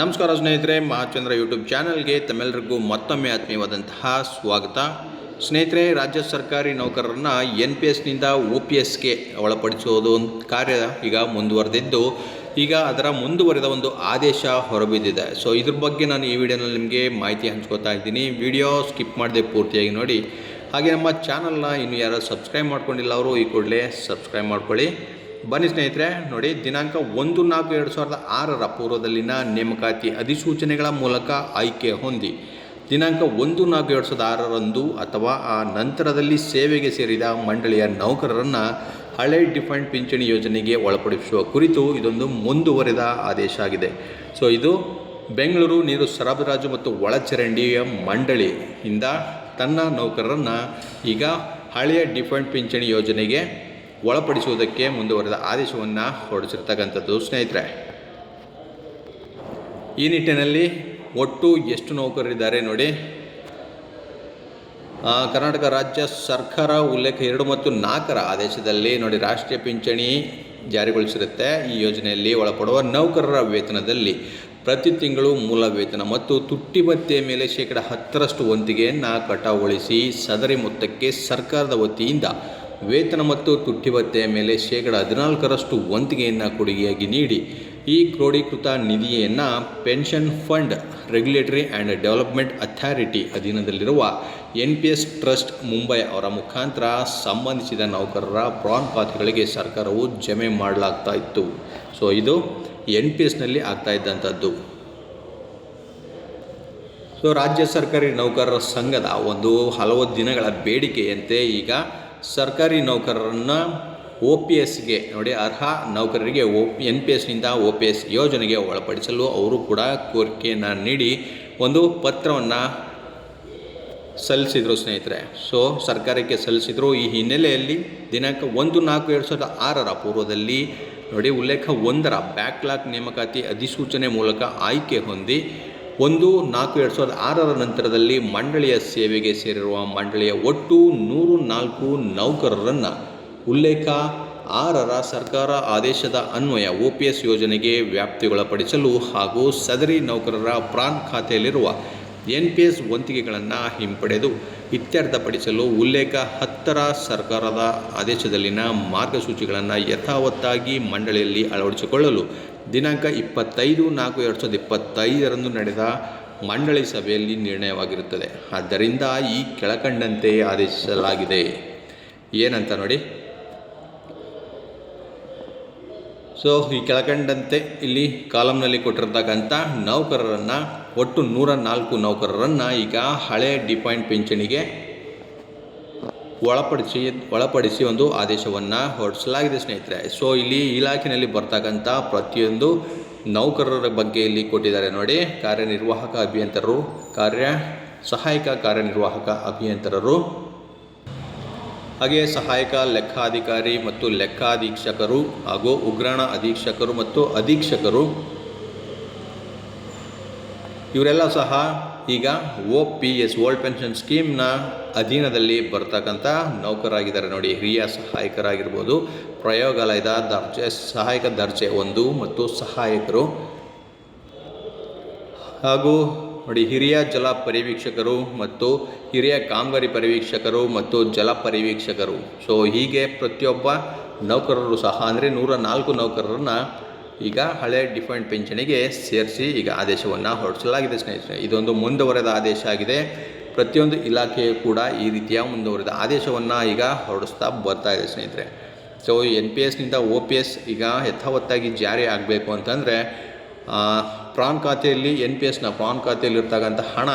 ನಮಸ್ಕಾರ ಸ್ನೇಹಿತರೆ, ಮಹಾಚಂದ್ರ ಯೂಟ್ಯೂಬ್ ಚಾನಲ್ಗೆ ತಮ್ಮೆಲ್ಲರಿಗೂ ಮತ್ತೊಮ್ಮೆ ಆತ್ಮೀಯವಾದಂತಹ ಸ್ವಾಗತ. ಸ್ನೇಹಿತರೆ, ರಾಜ್ಯ ಸರ್ಕಾರಿ ನೌಕರರನ್ನು ಎನ್ ಪಿ ಎಸ್ನಿಂದ ಒ ಪಿ ಎಸ್ಗೆ ಒಳಪಡಿಸುವುದು ಒಂದು ಕಾರ್ಯ ಈಗ ಮುಂದುವರೆದಿದ್ದು, ಈಗ ಅದರ ಮುಂದುವರೆದ ಒಂದು ಆದೇಶ ಹೊರಬಿದ್ದಿದೆ. ಸೊ ಇದ್ರ ಬಗ್ಗೆ ನಾನು ಈ ವಿಡಿಯೋನಲ್ಲಿ ನಿಮಗೆ ಮಾಹಿತಿ ಹಂಚ್ಕೋತಾ ಇದ್ದೀನಿ. ವಿಡಿಯೋ ಸ್ಕಿಪ್ ಮಾಡದೆ ಪೂರ್ತಿಯಾಗಿ ನೋಡಿ. ಹಾಗೆ ನಮ್ಮ ಚಾನಲ್ನ ಇನ್ನು ಯಾರು ಸಬ್ಸ್ಕ್ರೈಬ್ ಮಾಡ್ಕೊಂಡಿಲ್ಲ ಅವರು, ಈ ಕೂಡಲೇ ಸಬ್ಸ್ಕ್ರೈಬ್ ಮಾಡ್ಕೊಳ್ಳಿ. ಬನ್ನಿ ಸ್ನೇಹಿತರೆ, ನೋಡಿ ದಿನಾಂಕ ಒಂದು ನಾಲ್ಕು ಎರಡು ಸಾವಿರದ ಆರರ ಪೂರ್ವದಲ್ಲಿನ ನೇಮಕಾತಿ ಅಧಿಸೂಚನೆಗಳ ಮೂಲಕ ಆಯ್ಕೆ ಹೊಂದಿ. ದಿನಾಂಕ ಒಂದು ನಾಲ್ಕು ಎರಡು ಸಾವಿರದ ಆರರಂದು ಅಥವಾ ಆ ನಂತರದಲ್ಲಿ ಸೇವೆಗೆ ಸೇರಿದ ಮಂಡಳಿಯ ನೌಕರರನ್ನು ಹಳೆ ಡಿಫೈನ್ಡ್ ಪಿಂಚಣಿ ಯೋಜನೆಗೆ ಒಳಪಡಿಸುವ ಕುರಿತು ಇದೊಂದು ಮುಂದುವರೆದ ಆದೇಶ ಆಗಿದೆ. ಸೊ, ಇದು ಬೆಂಗಳೂರು ನೀರು ಸರಬರಾಜು ಮತ್ತು ಒಳಚರಂಡಿಯ ಮಂಡಳಿಯಿಂದ ತನ್ನ ನೌಕರರನ್ನು ಈಗ ಹಳೆಯ ಡಿಫೈನ್ಡ್ ಪಿಂಚಣಿ ಯೋಜನೆಗೆ ಒಳಪಡಿಸುವುದಕ್ಕೆ ಮುಂದುವರೆದ ಆದೇಶವನ್ನು ಹೊರಡಿಸಿರ್ತಕ್ಕಂಥದ್ದು, ಸ್ನೇಹಿತರೆ. ಈ ನಿಟ್ಟಿನಲ್ಲಿ ಒಟ್ಟು ಎಷ್ಟು ನೌಕರರಿದ್ದಾರೆ ನೋಡಿ. ಕರ್ನಾಟಕ ರಾಜ್ಯ ಸರ್ಕಾರ ಉಲ್ಲೇಖ ಎರಡು ಮತ್ತು ನಾಲ್ಕರ ಆದೇಶದಲ್ಲಿ ನೋಡಿ ರಾಷ್ಟ್ರೀಯ ಪಿಂಚಣಿ ಜಾರಿಗೊಳಿಸಿರುತ್ತೆ. ಈ ಯೋಜನೆಯಲ್ಲಿ ಒಳಪಡುವ ನೌಕರರ ವೇತನದಲ್ಲಿ ಪ್ರತಿ ತಿಂಗಳು ಮೂಲ ವೇತನ ಮತ್ತು ತುಟ್ಟಿ ಭತ್ಯೆಯ ಮೇಲೆ ಶೇಕಡ ಹತ್ತರಷ್ಟು ವಂತಿಗೆಯನ್ನು ಕಟಾವುಗೊಳಿಸಿ ಸದರಿ ಮೊತ್ತಕ್ಕೆ ಸರ್ಕಾರದ ವತಿಯಿಂದ ವೇತನ ಮತ್ತು ತುಟ್ಟಿ ಭತ್ಯೆಯ ಮೇಲೆ ಶೇಕಡ ಹದಿನಾಲ್ಕರಷ್ಟು ವಂತಿಗೆಯನ್ನು ಕೊಡುಗೆಯಾಗಿ ನೀಡಿ. ಈ ಕ್ರೋಢೀಕೃತ ನಿಧಿಯನ್ನು pension fund, regulatory and development authority ಅಧೀನದಲ್ಲಿರುವ N P S trust Mumbai ಅವರ ಮುಖಾಂತರ ಸಂಬಂಧಿಸಿದ ನೌಕರರ ಪ್ರಾನ್ ಖಾತೆಗಳಿಗೆ ಸರ್ಕಾರವು ಜಮೆ ಮಾಡಲಾಗ್ತಾ ಇತ್ತು. ಸೊ, ಇದು ಎನ್ ಪಿ ಎಸ್ನಲ್ಲಿ ಆಗ್ತಾ ಇದ್ದಂಥದ್ದು ಸೊ, ರಾಜ್ಯ ಸರ್ಕಾರಿ ನೌಕರರ ಸಂಘದ ಒಂದು ಹಲವು ದಿನಗಳ ಬೇಡಿಕೆಯಂತೆ ಈಗ ಸರ್ಕಾರಿ ನೌಕರರನ್ನು ಒ ಪಿ ಎಸ್ಗೆ ನೋಡಿ ಅರ್ಹ ನೌಕರರಿಗೆ ಒ ಎನ್ ಪಿ ಎಸ್ನಿಂದ ಒ ಪಿ ಎಸ್ ಯೋಜನೆಗೆ ಒಳಪಡಿಸಲು ಅವರು ಕೂಡ ಕೋರಿಕೆಯನ್ನು ನೀಡಿ ಒಂದು ಪತ್ರವನ್ನು ಸಲ್ಲಿಸಿದರು ಸ್ನೇಹಿತರೆ. ಸೊ, ಸರ್ಕಾರಕ್ಕೆ ಸಲ್ಲಿಸಿದರು. ಈ ಹಿನ್ನೆಲೆಯಲ್ಲಿ ದಿನಾಂಕ ಒಂದು ನಾಲ್ಕು ಎರಡು ಸಾವಿರದ ಆರರ ಪೂರ್ವದಲ್ಲಿ ನೋಡಿ ಉಲ್ಲೇಖ ಒಂದರ ಬ್ಯಾಕ್ಲಾಕ್ ನೇಮಕಾತಿ ಅಧಿಸೂಚನೆ ಮೂಲಕ ಆಯ್ಕೆ ಹೊಂದಿ ಒಂದು, ನಾಲ್ಕು, ಎರಡು ಸಾವಿರದ ಆರರ ನಂತರದಲ್ಲಿ ಮಂಡಳಿಯ ಸೇವೆಗೆ ಸೇರಿರುವ ಮಂಡಳಿಯ ಒಟ್ಟು ನೂರು ನಾಲ್ಕು ನೌಕರರನ್ನು ಉಲ್ಲೇಖ ಆರರ ಸರ್ಕಾರ ಆದೇಶದ ಅನ್ವಯ ಓ ಪಿ ಎಸ್ ಯೋಜನೆಗೆ ವ್ಯಾಪ್ತಿಗೊಳಪಡಿಸಲು ಹಾಗೂ ಸದರಿ ನೌಕರರ ಪ್ರಾನ್ ಖಾತೆಯಲ್ಲಿರುವ ಎನ್ ಪಿ ಎಸ್ ವಂತಿಗೆಗಳನ್ನು ಹಿಂಪಡೆದು ಇತ್ಯರ್ಥಪಡಿಸಲು ಉಲ್ಲೇಖ ಹತ್ತರ ಸರ್ಕಾರದ ಆದೇಶದಲ್ಲಿನ ಮಾರ್ಗಸೂಚಿಗಳನ್ನು ಯಥಾವತ್ತಾಗಿ ಮಂಡಳಿಯಲ್ಲಿ ಅಳವಡಿಸಿಕೊಳ್ಳಲು ದಿನಾಂಕ ಇಪ್ಪತ್ತೈದು ನಾಲ್ಕು ಎರಡು ಸಾವಿರದ ಇಪ್ಪತ್ತೈದರಂದು ನಡೆದ ಮಂಡಳಿ ಸಭೆಯಲ್ಲಿ ನಿರ್ಣಯವಾಗಿರುತ್ತದೆ. ಆದ್ದರಿಂದ ಈ ಕೆಳಕಂಡಂತೆ ಆದೇಶಿಸಲಾಗಿದೆ. ಏನಂತ ನೋಡಿ. ಸೊ, ಈ ಕೆಳಕಂಡಂತೆ ಇಲ್ಲಿ ಕಾಲಂನಲ್ಲಿ ಕೊಟ್ಟಿರ್ತಕ್ಕಂಥ ನೌಕರರನ್ನು, ಒಟ್ಟು ನೂರ ನಾಲ್ಕು ನೌಕರರನ್ನು ಈಗ ಹಳೆ ಡಿಪಾಯಿಂಟ್ ಪಿಂಚಣಿಗೆ ಒಳಪಡಿಸಿ ಒಳಪಡಿಸಿ ಒಂದು ಆದೇಶವನ್ನು ಹೊರಡಿಸಲಾಗಿದೆ ಸ್ನೇಹಿತರೆ. ಸೊ, ಇಲ್ಲಿ ಇಲಾಖೆಯಲ್ಲಿ ಬರ್ತಕ್ಕಂಥ ಪ್ರತಿಯೊಂದು ನೌಕರರ ಬಗ್ಗೆ ಇಲ್ಲಿ ಕೊಟ್ಟಿದ್ದಾರೆ ನೋಡಿ. ಕಾರ್ಯನಿರ್ವಾಹಕ ಅಭಿಯಂತರರು, ಕಾರ್ಯ ಸಹಾಯಕ ಕಾರ್ಯನಿರ್ವಾಹಕ ಅಭಿಯಂತರರು. ಹಾಗೆ ಸಹಾಯಕ, ಲೆಕ್ಕಾಧಿಕಾರಿ ಮತ್ತು ಲೆಕ್ಕಾಧೀಕ್ಷಕರು ಹಾಗೂ ಉಗ್ರಾಣ ಅಧೀಕ್ಷಕರು ಮತ್ತು ಅಧೀಕ್ಷಕರು, ಇವರೆಲ್ಲ ಸಹ ಈಗ O P S old pension ಸ್ಕೀಮ್ನ ಅಧೀನದಲ್ಲಿ ಬರ್ತಕ್ಕಂಥ ನೌಕರಾಗಿದ್ದಾರೆ ನೋಡಿ. ಹಿರಿಯ ಸಹಾಯಕರಾಗಿರ್ಬೋದು, ಪ್ರಯೋಗಾಲಯದ ದರ್ಜೆ, ಸಹಾಯಕ ದರ್ಜೆ ಒಂದು ಮತ್ತು ಸಹಾಯಕರು ಹಾಗೂ ನೋಡಿ, ಹಿರಿಯ ಜಲ ಪರಿವೀಕ್ಷಕರು ಮತ್ತು ಹಿರಿಯ ಕಾಮಗಾರಿ ಪರಿವೀಕ್ಷಕರು ಮತ್ತು ಜಲ ಪರಿವೀಕ್ಷಕರು. ಸೊ ಹೀಗೆ ಪ್ರತಿಯೊಬ್ಬ ನೌಕರರು ಸಹ, ಅಂದರೆ ನೂರ ನಾಲ್ಕು ನೌಕರರನ್ನ ಈಗ ಹಳೆ ಡಿಫೈನ್ಡ್ ಪಿಂಚಣಿಗೆ ಸೇರಿಸಿ ಈಗ ಆದೇಶವನ್ನು ಹೊರಡಿಸಲಾಗಿದೆ ಸ್ನೇಹಿತರೆ. ಇದೊಂದು ಮುಂದುವರೆದ ಆದೇಶ ಆಗಿದೆ. ಪ್ರತಿಯೊಂದು ಇಲಾಖೆಯು ಕೂಡ ಈ ರೀತಿಯ ಮುಂದುವರೆದ ಆದೇಶವನ್ನು ಈಗ ಹೊರಡಿಸ್ತಾ ಬರ್ತಾ ಇದೆ ಸ್ನೇಹಿತರೆ. ಸೊ ಎನ್ ಪಿ ಎಸ್ನಿಂದ ಒ ಪಿ ಎಸ್ ಈಗ ಯಥಾವತ್ತಾಗಿ ಜಾರಿ ಆಗಬೇಕು ಅಂತಂದರೆ ಪ್ರಾನ್ ಖಾತೆಯಲ್ಲಿ ಎನ್ ಪಿ ಎಸ್ನ ಪ್ರಾನ್ ಖಾತೆಯಲ್ಲಿರ್ತಕ್ಕಂಥ ಹಣ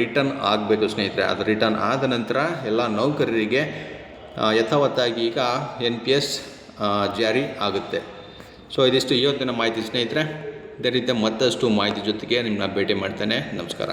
ರಿಟರ್ನ್ ಆಗಬೇಕು ಸ್ನೇಹಿತರೆ. ಅದು ರಿಟರ್ನ್ ಆದ ನಂತರ ಎಲ್ಲ ನೌಕರರಿಗೆ ಯಥಾವತ್ತಾಗಿ ಈಗ ಎನ್ ಪಿ ಎಸ್ ಜಾರಿ ಆಗುತ್ತೆ. ಸೊ ಇದಿಷ್ಟು ಇವತ್ತಿನ ಮಾಹಿತಿ ಸ್ನೇಹಿತರೆ. ಇದೇ ರೀತಿಯ ಮತ್ತಷ್ಟು ಮಾಹಿತಿ ಜೊತೆಗೆ ನಿಮ್ಮನ್ನ ಭೇಟಿ ಮಾಡ್ತೇನೆ. ನಮಸ್ಕಾರ.